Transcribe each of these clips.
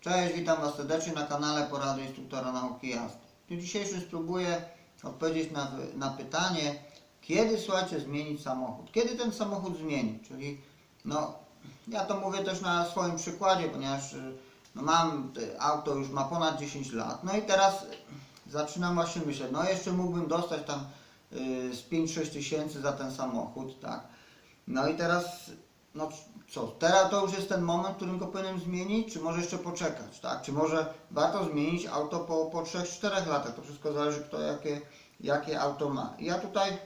Cześć, witam Was serdecznie na kanale Porady Instruktora Nauki Jazdy. W dniu dzisiejszym spróbuję odpowiedzieć na, na pytanie, kiedy, słuchajcie, zmienić samochód. Kiedy ten samochód zmienić? Czyli, no, ja to mówię też na swoim przykładzie, ponieważ y, no, mam, y, auto już ma ponad 10 lat, no i teraz zaczynam właśnie myśleć, no jeszcze mógłbym dostać tam y, z 5-6 tysięcy za ten samochód, tak. No i teraz, no co, teraz to już jest ten moment, w którym go powinienem zmienić, czy może jeszcze poczekać, tak? Czy może warto zmienić auto po, po 3-4 latach, to wszystko zależy kto jakie, jakie auto ma. I ja tutaj y,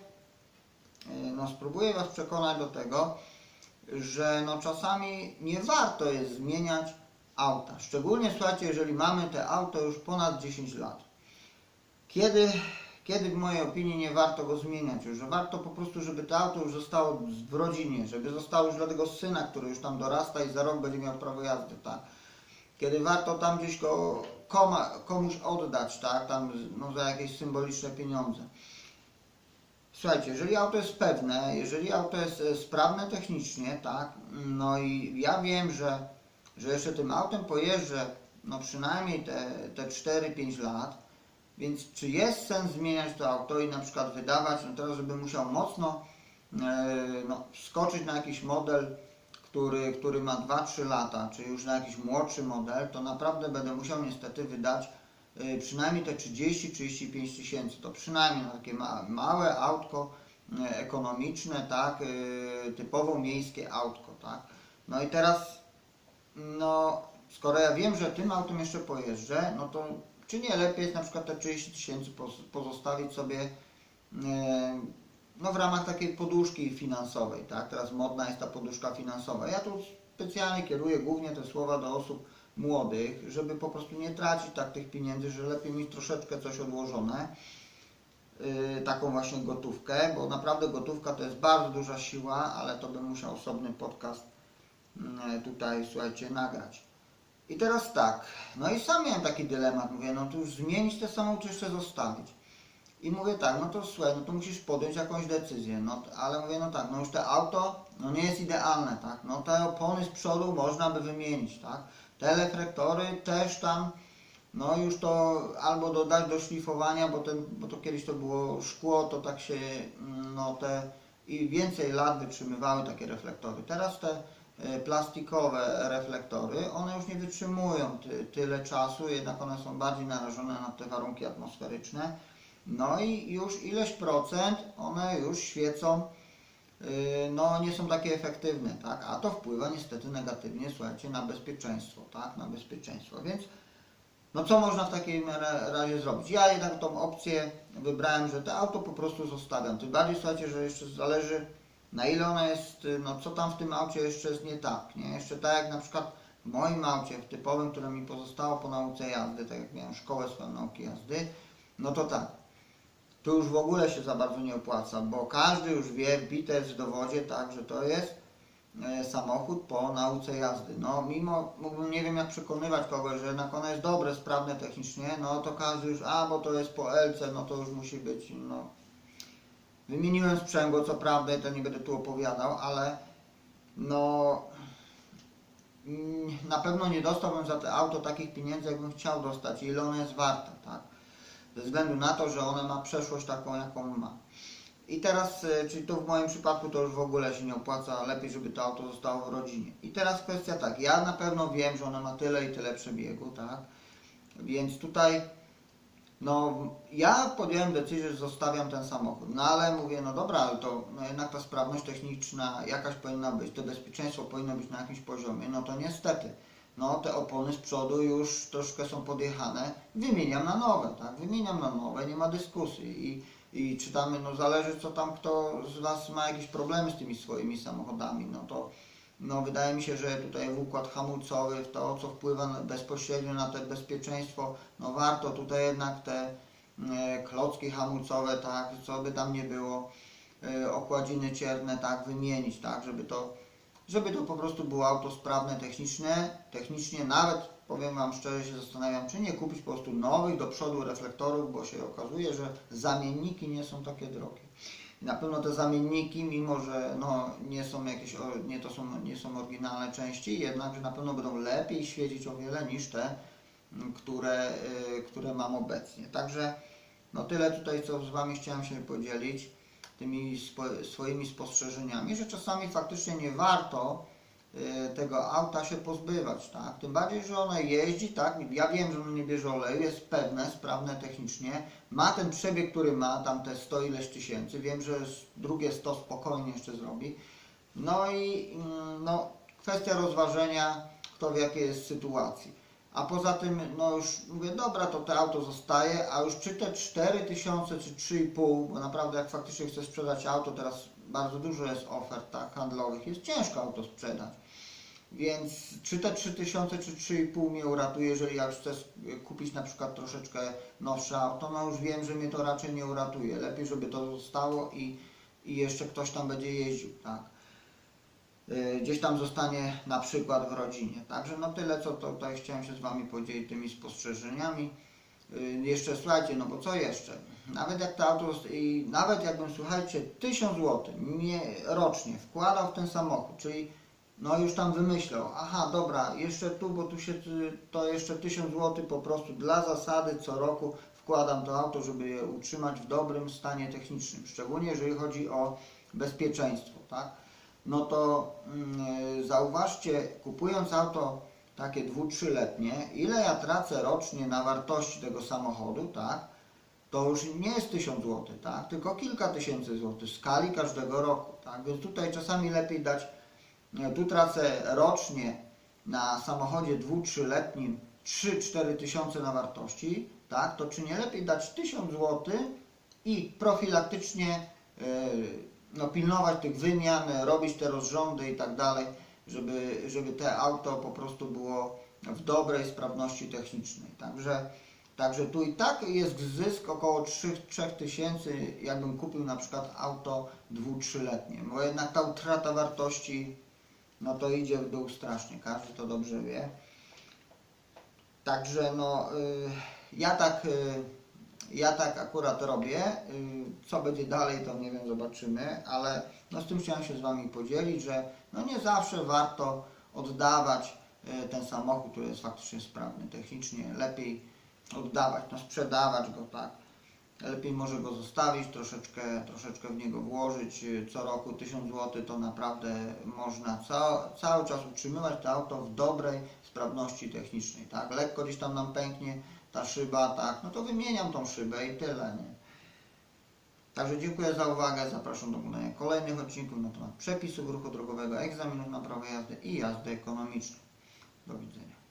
no, spróbuję Was przekonać do tego, że no, czasami nie warto jest zmieniać auta. Szczególnie, słuchajcie, jeżeli mamy te auto już ponad 10 lat. Kiedy, kiedy w mojej opinii nie warto go zmieniać, już, że warto po prostu, żeby to auto już zostało w rodzinie, żeby zostało już dla tego syna, który już tam dorasta i za rok będzie miał prawo jazdy, tak. Kiedy warto tam gdzieś go koma, komuś oddać, tak, tam no, za jakieś symboliczne pieniądze. Słuchajcie, jeżeli auto jest pewne, jeżeli auto jest e, sprawne technicznie, tak, no i ja wiem, że, że jeszcze tym autem pojeżdżę no przynajmniej te, te 4-5 lat, więc czy jest sens zmieniać to auto i na przykład wydawać, no teraz, żebym musiał mocno e, no, skoczyć na jakiś model, który, który ma 2-3 lata, czy już na jakiś młodszy model, to naprawdę będę musiał niestety wydać e, przynajmniej te 30-35 tysięcy. To przynajmniej na takie ma, małe autko e, ekonomiczne, tak, typowo miejskie autko, tak. No i teraz, no, skoro ja wiem, że tym autem jeszcze pojeżdżę, no to czy nie lepiej jest na przykład te 30 tysięcy pozostawić sobie e, no w ramach takiej poduszki finansowej, tak? Teraz modna jest ta poduszka finansowa. Ja tu specjalnie kieruję głównie te słowa do osób młodych, żeby po prostu nie tracić tak tych pieniędzy, że lepiej mieć troszeczkę coś odłożone, yy, taką właśnie gotówkę, bo naprawdę gotówka to jest bardzo duża siła, ale to bym musiał osobny podcast tutaj, słuchajcie, nagrać. I teraz tak, no i sam miałem taki dylemat, mówię, no to już zmienić te samochód, czy jeszcze zostawić. I mówię tak, no to słuchaj, no to musisz podjąć jakąś decyzję, no ale mówię, no tak, no już te auto, no nie jest idealne, tak, no te opony z przodu można by wymienić, tak, te reflektory też tam, no już to albo dodać do szlifowania, bo, ten, bo to kiedyś to było szkło, to tak się, mm, no te i więcej lat wytrzymywały takie reflektory. Teraz te plastikowe reflektory, one już nie wytrzymują ty, tyle czasu, jednak one są bardziej narażone na te warunki atmosferyczne. No i już ileś procent one już świecą, yy, no nie są takie efektywne, tak? A to wpływa niestety negatywnie, słuchajcie, na bezpieczeństwo, tak? Na bezpieczeństwo, więc no co można w takim ra- razie zrobić? Ja jednak tą opcję wybrałem, że to auto po prostu zostawiam. Tym bardziej, słuchajcie, że jeszcze zależy na ile ona jest, y, no co tam w tym aucie jeszcze jest nie tak, nie? Jeszcze tak jak na przykład w moim aucie, w typowym, które mi pozostało po nauce jazdy, tak jak miałem szkołę swoją nauki jazdy, no to tak, tu już w ogóle się za bardzo nie opłaca, bo każdy już wie, wbite w dowodzie, tak, że to jest e, samochód po nauce jazdy. No mimo, mógłbym nie wiem jak przekonywać kogoś, że jednak ono jest dobre, sprawne technicznie, no to każdy już, a bo to jest po LC, no to już musi być, no. Wymieniłem sprzęgło, co prawda, to nie będę tu opowiadał, ale no mm, na pewno nie dostałbym za to auto takich pieniędzy, jakbym chciał dostać, ile ono jest warte, tak ze względu na to, że ona ma przeszłość taką, jaką ma. I teraz, e, czyli to w moim przypadku to już w ogóle się nie opłaca, lepiej, żeby to auto zostało w rodzinie. I teraz kwestia tak, ja na pewno wiem, że ona ma tyle i tyle przebiegu, tak? Więc tutaj, no, ja podjąłem decyzję, że zostawiam ten samochód. No ale mówię, no dobra, ale to no, jednak ta sprawność techniczna jakaś powinna być, to bezpieczeństwo powinno być na jakimś poziomie, no to niestety no te opony z przodu już troszkę są podjechane, wymieniam na nowe, tak, wymieniam na nowe, nie ma dyskusji. I, i czytamy, no zależy co tam kto z Was ma jakieś problemy z tymi swoimi samochodami, no to no wydaje mi się, że tutaj w układ hamulcowy, w to co wpływa bezpośrednio na to bezpieczeństwo, no warto tutaj jednak te e, klocki hamulcowe, tak, co by tam nie było, e, okładziny cierne, tak, wymienić, tak, żeby to żeby to po prostu było auto sprawne technicznie, technicznie nawet powiem Wam szczerze się zastanawiam, czy nie kupić po prostu nowych do przodu reflektorów, bo się okazuje, że zamienniki nie są takie drogie. Na pewno te zamienniki, mimo że no, nie są jakieś, nie, to są, nie są oryginalne części, jednakże na pewno będą lepiej świecić o wiele niż te, m, które, y, które mam obecnie. Także no tyle tutaj, co z Wami chciałem się podzielić tymi swoimi spostrzeżeniami, że czasami faktycznie nie warto tego auta się pozbywać, tak? Tym bardziej, że ono jeździ, tak? Ja wiem, że ono nie bierze oleju, jest pewne, sprawne technicznie, ma ten przebieg, który ma, tam te 100 ileś tysięcy, wiem, że drugie 100 spokojnie jeszcze zrobi. No i mm, no, kwestia rozważenia, kto w jakiej jest sytuacji. A poza tym, no już mówię, dobra, to to auto zostaje, a już czy te 4000 czy 3,5, bo naprawdę jak faktycznie chcę sprzedać auto, teraz bardzo dużo jest ofert tak, handlowych, jest ciężko auto sprzedać. Więc czy te 3000 czy 3,5 mnie uratuje, jeżeli ja już chcę kupić na przykład troszeczkę nowsze auto, no już wiem, że mnie to raczej nie uratuje. Lepiej, żeby to zostało i, i jeszcze ktoś tam będzie jeździł, tak. Y, Gdzieś tam zostanie na przykład w rodzinie. Także no tyle, co tutaj chciałem się z Wami podzielić tymi spostrzeżeniami. Y, Jeszcze słuchajcie, no bo co jeszcze? Nawet jak to auto, i nawet jakbym, słuchajcie, 1000 zł nie, rocznie wkładał w ten samochód, czyli no już tam wymyślał, aha, dobra, jeszcze tu, bo tu się, y, to jeszcze 1000 zł po prostu dla zasady co roku wkładam to auto, żeby je utrzymać w dobrym stanie technicznym, szczególnie jeżeli chodzi o bezpieczeństwo, tak? No to mm, zauważcie, kupując auto takie dwu, trzyletnie, ile ja tracę rocznie na wartości tego samochodu, tak? To już nie jest 1000 zł, tak? Tylko kilka tysięcy złotych w skali każdego roku, tak? Więc tutaj czasami lepiej dać Tu tracę rocznie na samochodzie dwu, trzyletnim 3-4 tysiące na wartości, tak? To czy nie lepiej dać 1000 zł i profilaktycznie yy, no, pilnować tych wymian, robić te rozrządy i tak dalej, żeby, żeby te auto po prostu było w dobrej sprawności technicznej. Także, także tu i tak jest zysk około 3, 3 tysięcy, jakbym kupił na przykład auto dwu, trzyletnie, bo jednak ta utrata wartości no to idzie w dół strasznie, każdy to dobrze wie. Także no, y, ja tak, y, ja tak akurat robię. Y, co będzie dalej, to nie wiem, zobaczymy, ale no z tym chciałem się z Wami podzielić, że no nie zawsze warto oddawać ten samochód, który jest faktycznie sprawny technicznie. Lepiej oddawać, no sprzedawać go, tak. Lepiej może go zostawić, troszeczkę, troszeczkę w niego włożyć. Co roku 1000 zł to naprawdę można ca, cały czas utrzymywać to auto w dobrej sprawności technicznej. Tak? Lekko gdzieś tam nam pęknie ta szyba, tak, no to wymieniam tą szybę i tyle. Nie? Także dziękuję za uwagę. Zapraszam do oglądania kolejnych odcinków na temat przepisów ruchu drogowego, egzaminów na prawo jazdy i jazdy ekonomicznej. Do widzenia.